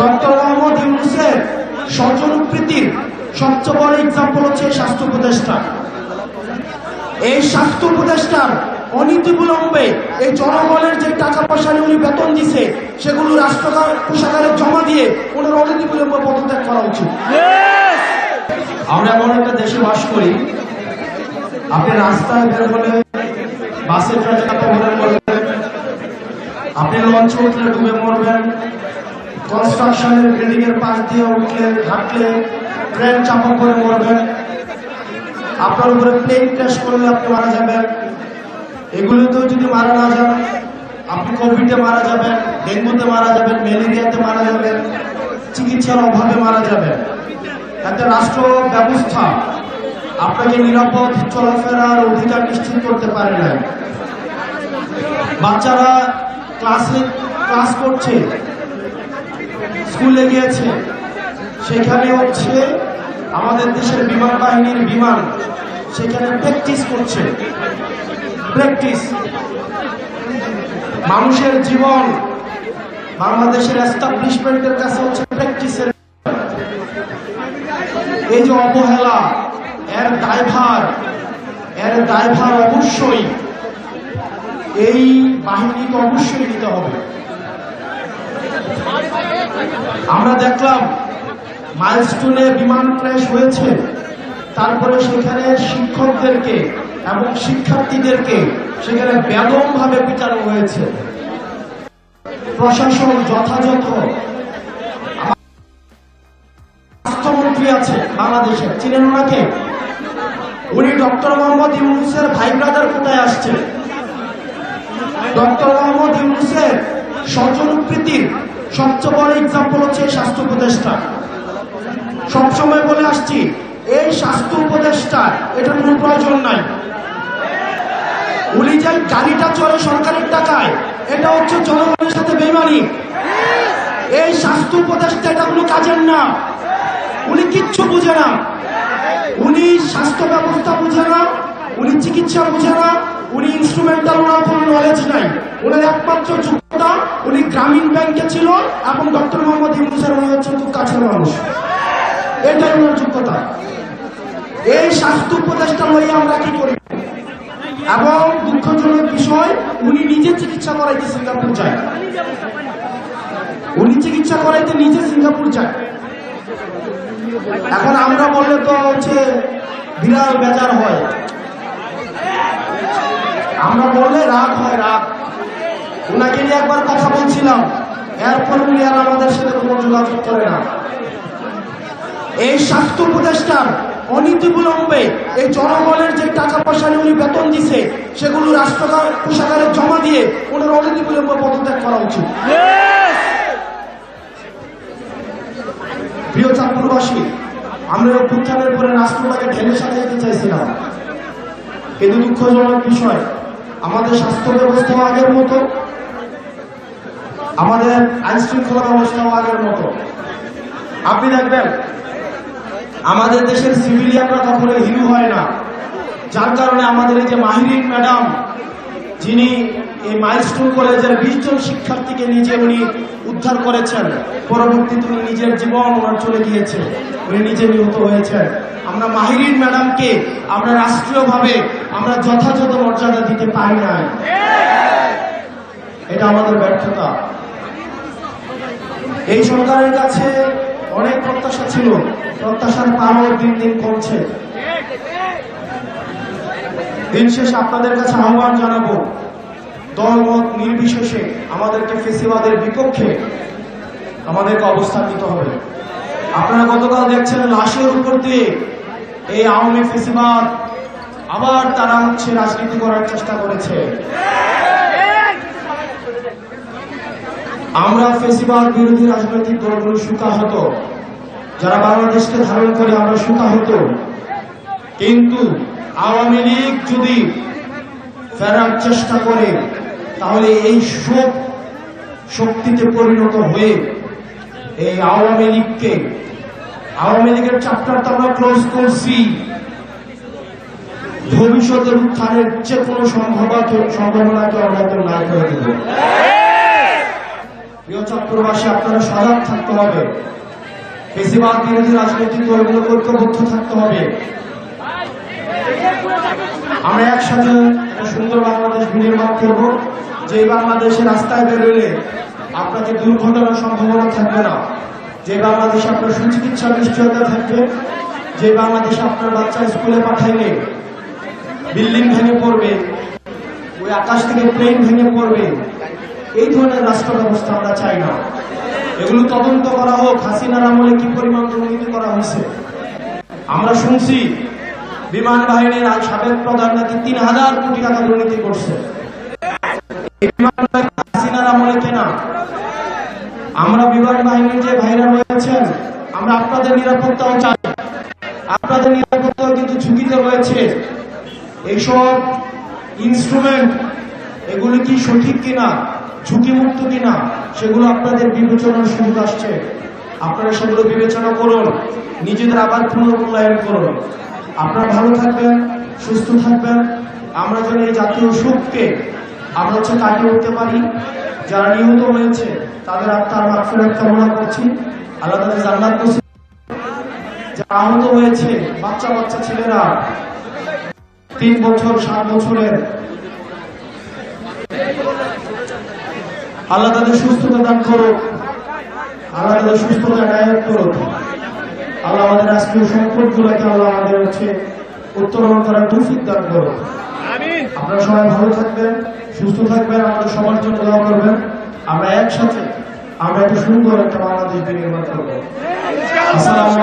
Doctor Mohammad ইউনুসের স্বজনপ্রীতির সবচেয়ে বড় এক্সাম্পল হচ্ছে স্বাস্থ্য উপদেষ্টা। এই স্বাস্থ্য উপদেষ্টার অনীতি বিলম্বে এই জনগণের যে টাকা পয়সা উনি বেতন দিছে, সেগুলো রাষ্ট্র কোষাগারে জমা দিয়ে ওনার অনীতি বিলম্বে পদত্যাগ করা উচিত। আমরা এমন একটা দেশে বাস করি, আপনি রাস্তায় বের হলে বাসে যাতায়াত আপনি লঞ্চে উঠলে ডুবে মরবেন কনস্ট্রাকশনের বিল্ডিং এর পাশ দিয়ে উঠলে হাঁটলে ট্রেন চাপা করে মরবেন আপনার উপরে প্লেন ক্র্যাশ করলে আপনি মারা যাবেন। এগুলোতেও যদি মারা না যান, আপনি কোভিডে মারা যাবেন, ডেঙ্গুতে মারা যাবেন, ম্যালেরিয়াতে মারা যাবেন, চিকিৎসার অভাবে মারা যাবেন। একটা রাষ্ট্র ব্যবস্থা আপনাকে নিরাপদ চলাফেরার অধিকার নিশ্চিত করতে পারে না বাচ্চারা ক্লাসে ক্লাস করছে। স্কুলে গিয়েছে, সেখানে হচ্ছে আমাদের দেশের বিমান বাহিনীর বিমান, সেখানে প্র্যাকটিস করছে। প্র্যাকটিস মানুষের জীবন, বাংলাদেশের এস্টাবলিশমেন্টের কাছে হচ্ছে প্র্যাকটিসের এই যে অবহেলা, এর দায়ভার এর দায়ভার অবশ্যই, এই বাহিনীকে অবশ্যই নিতে হবে। আমরা দেখলাম মাইলস্টোনে বিমান ক্র্যাশ হয়েছে। তারপরে সেখানে শিক্ষকদেরকে এবং শিক্ষার্থীদেরকে সেখানে ব্যাদম ভাবে পিটানো হয়েছে। প্রশাসন যথাযথ। স্বাস্থ্যমন্ত্রী আছে বাংলাদেশে। চিনেন ওনাকে? উনি ডক্টর মোহাম্মদ ইউনুসের ভাই ব্রাদার কোথায় আসছে? ডক্টর মোহাম্মদ ইউনুসের স্বজনপ্রীতির সবচেয়ে বড় এক্সাম্পল হচ্ছে স্বাস্থ্য উপদেষ্টা। সবসময় বলে আসছি, এই স্বাস্থ্য উপদেষ্টা, এটা কোনো প্রয়োজন নাই। উনি যে গাড়িটা চলে সরকারের টাকায়, এটা হচ্ছে জনগণের সাথে বেমানি এই স্বাস্থ্য উপদেষ্টা, এটা কোনো কাজের না। উনি কিচ্ছু বুঝে না। উনি স্বাস্থ্য ব্যবস্থা বুঝে না, উনি চিকিৎসা বুঝে না উনি ইনস্ট্রুমেন্টাল ওনার কোনো নলেজ নাই। ওনার একমাত্র যোগ্যতা, উনি গ্রামীণ ব্যাংকে ছিল এবং ডক্টর মোহাম্মদ ইউনুসের উনি হচ্ছে খুব কাছের মানুষ। এটাই ওনার যোগ্যতা। এই স্বাস্থ্য উপদেষ্টা লইয়ে আমরা কি করি? এবং দুঃখজনক বিষয়, উনি নিজে চিকিৎসা করাইতে সিঙ্গাপুর যায়। উনি চিকিৎসা করাইতে নিজে সিঙ্গাপুর যায়। এখন আমরা বললে তো হচ্ছে বিরাট বেজার হয়। আমরা বললে রাগ হয়, রাগ। ওনাকে নিয়ে একবার কথা বলছিলাম। এরপর উনি আর আমাদের সাথে কোনো যোগাযোগ করে না। এই স্বাস্থ্য উপদেষ্টার অনীতি বিলম্বে এই জনগণের যে টাকা পয়সা উনি বেতন দিছে, সেগুলো রাষ্ট্র কোষাগারে জমা দিয়ে ওনার অনীতি বিলম্বে পদত্যাগ করা উচিত। প্রিয় চাঁদপুরবাসী, আমরা অভ্যুত্থানের পরে রাষ্ট্রটাকে ঢেলে সাজাইতে চাইছিলাম। কিন্তু দুঃখজনক বিষয় আমাদের স্বাস্থ্য ব্যবস্থাও আগের মতো, আমাদের আইন শৃঙ্খলা ব্যবস্থাও আগের মতো। আপনি দেখবেন, আমাদের দেশের সিভিলিয়ানরা কখনো হিরু হয় না। যার কারণে আমাদের এই যে মাহিরিন ম্যাডাম, যিনি এই মাইলস্টোন কলেজের বিশ জন শিক্ষার্থীকে নিজে উনি উদ্ধার করেছেন, পরবর্তীতে উনি নিজের জীবন ওনার চলে গিয়েছে, উনি নিজে নিহত হয়েছেন। আমরা মাহিরিন ম্যাডামকে আমরা রাষ্ট্রীয়ভাবে আমরা যথাযথ মর্যাদা দিতে পারি না এটা আমাদের ব্যর্থতা। এই সরকারের কাছে অনেক প্রত্যাশা ছিল, প্রত্যাশার পারও দিন দিন কমছে। দিন শেষে আপনাদের কাছে আহ্বান জানাব দলমত নির্বিশেষে আমাদেরকে ফেসিবাদের বিপক্ষে আমাদেরকে অবস্থান নিতে হবে। আপনারা গতকাল দেখছেন লাশের উপর দিয়ে এই আওয়ামী ফেসিবাদ আবার তারা হচ্ছে রাজনীতি করার চেষ্টা করেছে। আমরা ফেসিবাদ বিরোধী রাজনৈতিক দলগুলো সুতাহত যারা বাংলাদেশকে ধারণ করে আমরা সুতাহত কিন্তু আওয়ামী লীগ যদি ফেরার চেষ্টা করে তাহলে এই শোক শক্তিতে পরিণত হয়ে এই আওয়ামী লীগকে, আওয়ামী লীগের তো আমরা ক্লোজ করছি। ভবিষ্যতের উত্থানের যে কোনো সম্ভাবনা সম্ভাবনাকে আমরা তো না করে দেব। প্রিয় চট্টগ্রামবাসী আপনারা সজাগ থাকতে হবে। বেশিরভাগ বিরোধী রাজনৈতিক দলগুলোকে ঐক্যবদ্ধ থাকতে হবে। আমরা একসাথে সুন্দর বাংলাদেশ বিনির্মাণ করব। যে বাংলাদেশে রাস্তায় বেরোলে আপনাদের দুর্ঘটনার সম্ভাবনা থাকবে না। যে বাংলাদেশে আপনার সুচিকিৎসার নিশ্চয়তা থাকবে, যে বাংলাদেশে আপনার বাচ্চা স্কুলে পাঠাইলে বিল্ডিং ভেঙে পড়বে, ওই আকাশ থেকে প্লেন ভেঙে পড়বে, এই ধরনের রাষ্ট্র ব্যবস্থা আমরা চাই না। এগুলো তদন্ত করা হোক, হাসিনার আমলে কি পরিমাণ দুর্নীতি করা হয়েছে। আমরা শুনছি বিমান বাহিনীর সাবেক প্রধান নাকি তিন হাজার কোটি টাকা দুর্নীতি করছে। আমরা আপনাদের নিরাপত্তাও চাই। আপনাদের নিরাপত্তাও কিন্তু ঝুঁকিতে রয়েছে। এইসব ইনস্ট্রুমেন্ট এগুলো কি সঠিক কিনা, ঝুঁকিমুক্ত কিনা, সেগুলো আপনাদের বিবেচনার সুযোগ আসছে। আপনারা সেগুলো বিবেচনা করুন, নিজেদের আবার পুনর্মূল্যায়ন করুন। আপনারা ভালো থাকবেন, সুস্থ থাকবেন। আমরা যেন এই জাতীয় সুখকে, আমরা হচ্ছে কাটিয়ে উঠতে পারি। যারা নিহত হয়েছে, তাদের আত্মার মাফিরাত কামনা করছি। আল্লাহ তাদের জান্নাত যারা আহত হয়েছে বাচ্চা বাচ্চা ছেলেরা তিন বছর সাত বছরের আল্লাহ তাদের সুস্থতা দান করুক। আল্লাহ তাদের সুস্থতা করুক। আল্লাহ আমাদের রাষ্ট্রীয় সম্পদ গুলোকে আল্লাহ আমাদের হচ্ছে উত্তোলন করার তৌফিক দান করুক। আপনারা সবাই ভালো থাকবেন সুস্থ থাকবেন আমাদের সবার জন্য দোয়া করবেন। আমরা একসাথে আমরা একটা সুন্দর একটা বাংলাদেশ নির্মাণ করব আসসালামু